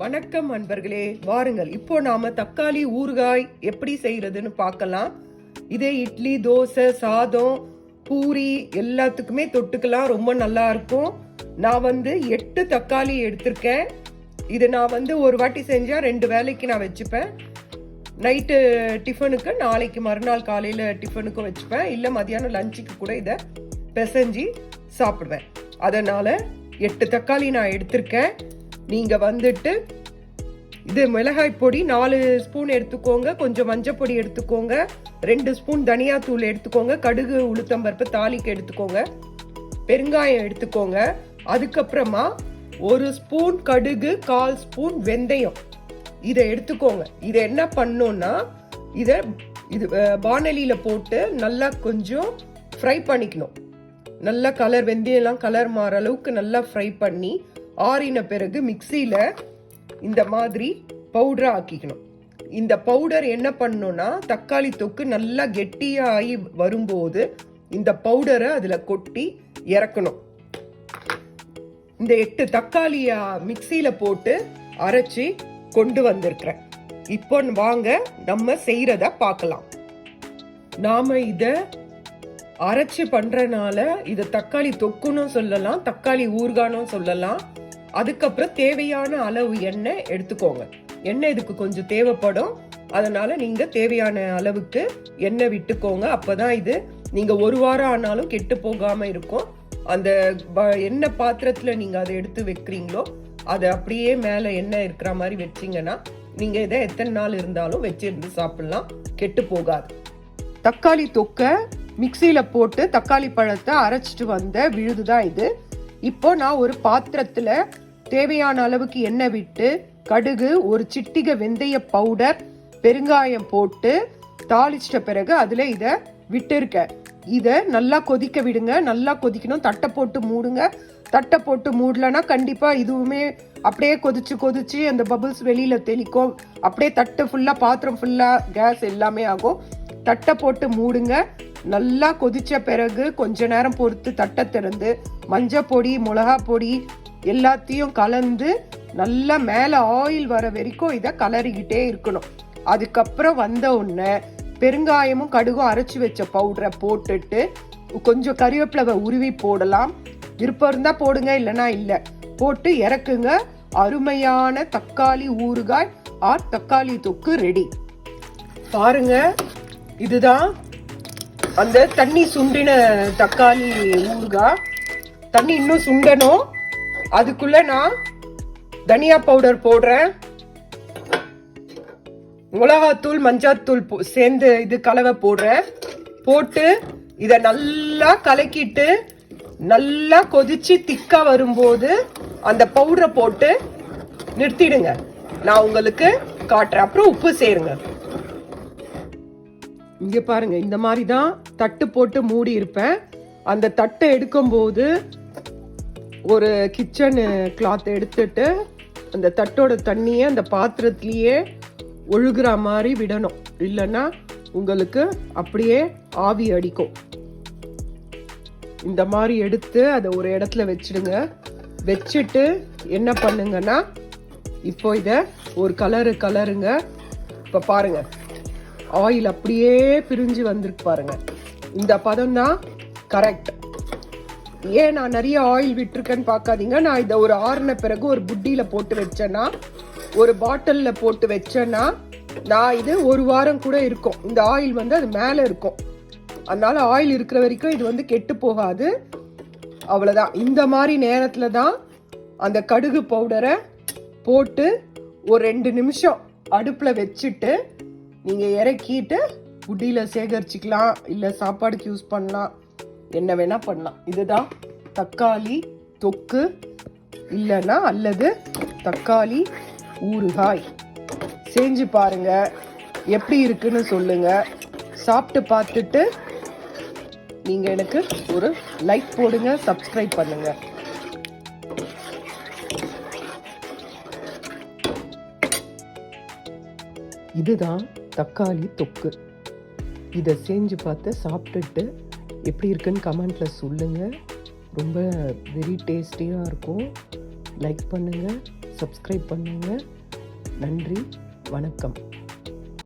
வணக்கம் அன்பர்களே வாருங்கள். இப்போ நாம தக்காளி ஊறுகாய் எப்படி செய்யறதுன்னு பார்க்கலாம். இதே இட்லி தோசை சாதம் பூரி எல்லாத்துக்குமே தொட்டுக்கலாம். ரொம்ப நல்லா இருக்கும். நான் வந்து எட்டு தக்காளி எடுத்திருக்கேன். இது நான் வந்து ஒரு வாட்டி செஞ்சா ரெண்டு வேளைக்கு நான் வச்சுப்பேன். நைட்டு டிஃபனுக்கு நாளைக்கு மறுநாள் காலையில் டிஃபனுக்கும் வச்சுப்பேன். இல்லை மதியானம் லஞ்சுக்கு கூட இதை பிசைஞ்சு சாப்பிடுவேன். அதனால் எட்டு தக்காளி நான் எடுத்திருக்கேன். நீங்கள் வந்துட்டு இது மிளகாய் பொடி நாலு ஸ்பூன் எடுத்துக்கோங்க. கொஞ்சம் மஞ்சள் பொடி எடுத்துக்கோங்க. ரெண்டு ஸ்பூன் தனியாத்தூள் எடுத்துக்கோங்க. கடுகு உளுத்தம்பருப்பு தாளிக்கு எடுத்துக்கோங்க. பெருங்காயம் எடுத்துக்கோங்க. அதுக்கப்புறமா ஒரு ஸ்பூன் கடுகு கால் ஸ்பூன் வெந்தயம். இதை எடுத்துக்கோங்க. இதை என்ன பண்ணோம்னா இதை இது பானலியில் போட்டு நல்லா கொஞ்சம் ஃப்ரை பண்ணிக்கணும். நல்லா கலர் வெந்தயம்லாம் கலர் மாற அளவுக்கு நல்லா ஃப்ரை பண்ணி ஆறின பிறகு மிக்சியில் இந்த மாதிரி பவுடரை ஆக்கிக்கணும். இந்த பவுடர் என்ன பண்ணணும்னா தக்காளி தொக்கு நல்லா கெட்டியாகி வரும்போது இந்த பவுடரை அதில் கொட்டி இறக்கணும். இந்த எட்டு தக்காளியை மிக்சியில் போட்டு அரைச்சி கொண்டு வந்திருக்கிறேன். இப்போ வாங்க நம்ம செய்கிறத பார்க்கலாம். நாம் இதை அரைச்சி பண்ணுறனால இதை தக்காளி தொக்குன்னு சொல்லலாம் தக்காளி ஊறுகானும் சொல்லலாம். அதுக்கப்புறம் தேவையான அளவு எண்ணெய் எடுத்துக்கோங்க. எண்ணெய் இதுக்கு கொஞ்சம் தேவைப்படும். அதனால நீங்க தேவையான அளவுக்கு எண்ணெய் விட்டுக்கோங்க. அப்பதான் இது நீங்க ஒரு வாரம் ஆனாலும் கெட்டு போகாம இருக்கும். அந்த ப- எண்ணெய் பாத்திரத்துல நீங்க அதை எடுத்து வைக்கிறீங்களோ அது அப்படியே மேல எண்ணெய் இருக்கிற மாதிரி வச்சீங்கன்னா நீங்க இதை எத்தனை நாள் இருந்தாலும் வச்சிருந்து சாப்பிடலாம். கெட்டு போகாது. தக்காளி தொக்க மிக்சியில போட்டு தக்காளி பழத்தை அரைச்சிட்டு வந்த விழுதுதான் இது. இப்போ நான் ஒரு பாத்திரத்துல தேவையான அளவுக்கு எண்ணெய் விட்டு கடுகு ஒரு சிட்டிகை வெந்தய பவுடர் பெருங்காயம் போட்டு தாளிச்சிட்ட பிறகு அதில் இதை விட்டுருக்கேன் இதை நல்லா கொதிக்க விடுங்க. நல்லா கொதிக்கணும். தட்டை போட்டு மூடுங்க. தட்டை போட்டு மூடலன்னா கண்டிப்பாக இதுவுமே அப்படியே கொதிச்சு கொதிச்சு அந்த பபுள்ஸ் வெளியில் தெளிக்கும். அப்படியே தட்டு ஃபுல்லாக பாத்திரம் ஃபுல்லாக கேஸ் எல்லாமே ஆகும். தட்டை போட்டு மூடுங்க. நல்லா கொதிச்ச பிறகு கொஞ்ச நேரம் பொறுத்து தட்டை திறந்து மஞ்சள் பொடி மிளகா பொடி எல்லாத்தையும் கலந்து நல்லா மேலே ஆயில் வர வரைக்கும் இதை கலரிக்கிட்டே இருக்கணும். அதுக்கப்புறம் வந்த உடனே பெருங்காயமும் கடுகும் அரைச்சி வச்ச பவுடரை போட்டுட்டு கொஞ்சம் கறிவேப்பிலவை உருவி போடலாம். விருப்பம் இருந்தால் போடுங்க இல்லைனா இல்லை. போட்டு இறக்குங்க. அருமையான தக்காளி ஊறுகாய் ஆர் தக்காளி தொக்கு ரெடி பாருங்க இதுதான் அந்த தண்ணி சுண்டின தக்காளி ஊறுகாய். தண்ணி இன்னும் சுண்டணும். அதுக்குள்ள நான் தனியா பவுடர் போடுறேன். மிளகாத்தூள் மஞ்சாத்தூள் போ- சேர்ந்து இது கலவை போடுறேன். போட்டு இதை நல்லா கலக்கிட்டு நல்லா கொதிச்சு திக்கா வரும்போது அந்த பவுடரை போட்டு நிறுத்திடுங்க. நான் உங்களுக்கு காட்டுறேன். அப்புறம் உப்பு சேருங்க. இங்க பாருங்க இந்த மாதிரி தான் தட்டு போட்டு மூடி இருப்பேன். அந்த தட்டை எடுக்கும்போது ஒரு கிச்சனு கிளாத் எடுத்துட்டு அந்த தட்டோட தண்ணியை அந்த பாத்திரத்துலேயே ஒழுகுற மாதிரி விடணும். இல்லைன்னா உங்களுக்கு அப்படியே ஆவி அடிக்கும். இந்த மாதிரி எடுத்து அதை ஒரு இடத்துல வச்சிடுங்க. வச்சுட்டு என்ன பண்ணுங்கன்னா இப்போ இதை ஒரு கலரு கலருங்க. இப்போ பாருங்க. ஆயில் அப்படியே பிரிஞ்சு வந்திருக்கு பாருங்க. இந்த பதம் தான் கரெக்ட் ஏன் நான் நிறைய ஆயில் விட்டுருக்கேன்னு பார்க்காதீங்க. நான் இதை ஒரு ஆறுன பிறகு ஒரு புட்டியில் போட்டு வச்சேன்னா ஒரு பாட்டிலில் போட்டு வச்சேன்னா நான் இது ஒரு வாரம் கூட இருக்கும். இந்த ஆயில் வந்து அது மேலே இருக்கும். அதனால ஆயில் இருக்கிற வரைக்கும் இது வந்து கெட்டு போகாது. அவ்வளோதான் இந்த மாதிரி நேரத்தில் தான் அந்த கடுகு பவுடரை போட்டு ஒரு ரெண்டு நிமிஷம் அடுப்பில் வச்சுட்டு நீங்கள் இறக்கிட்டு புட்டியில் சேகரிச்சுக்கலாம். இல்லை சாப்பாடுக்கு யூஸ் பண்ணலாம். என்ன வேணால் பண்ணலாம். இதுதான் தக்காளி தொக்கு இல்லைன்னா அல்லது தக்காளி ஊறுகாய். செஞ்சு பாருங்கள் எப்படி இருக்குன்னு சொல்லுங்கள் சாப்பிட்டு பார்த்துட்டு நீங்கள் எனக்கு ஒரு லைக் போடுங்க சப்ஸ்கிரைப் பண்ணுங்கள் இதுதான் தக்காளி தொக்கு. இதை செஞ்சு பார்த்து சாப்பிட்டுட்டு எப்படி இருக்குன்னு கமெண்ட்ல சொல்லுங்க. ரொம்ப வெரி டேஸ்டியாக இருக்கும். லைக் பண்ணுங்கள் சப்ஸ்கிரைப் பண்ணுங்கள் நன்றி வணக்கம்.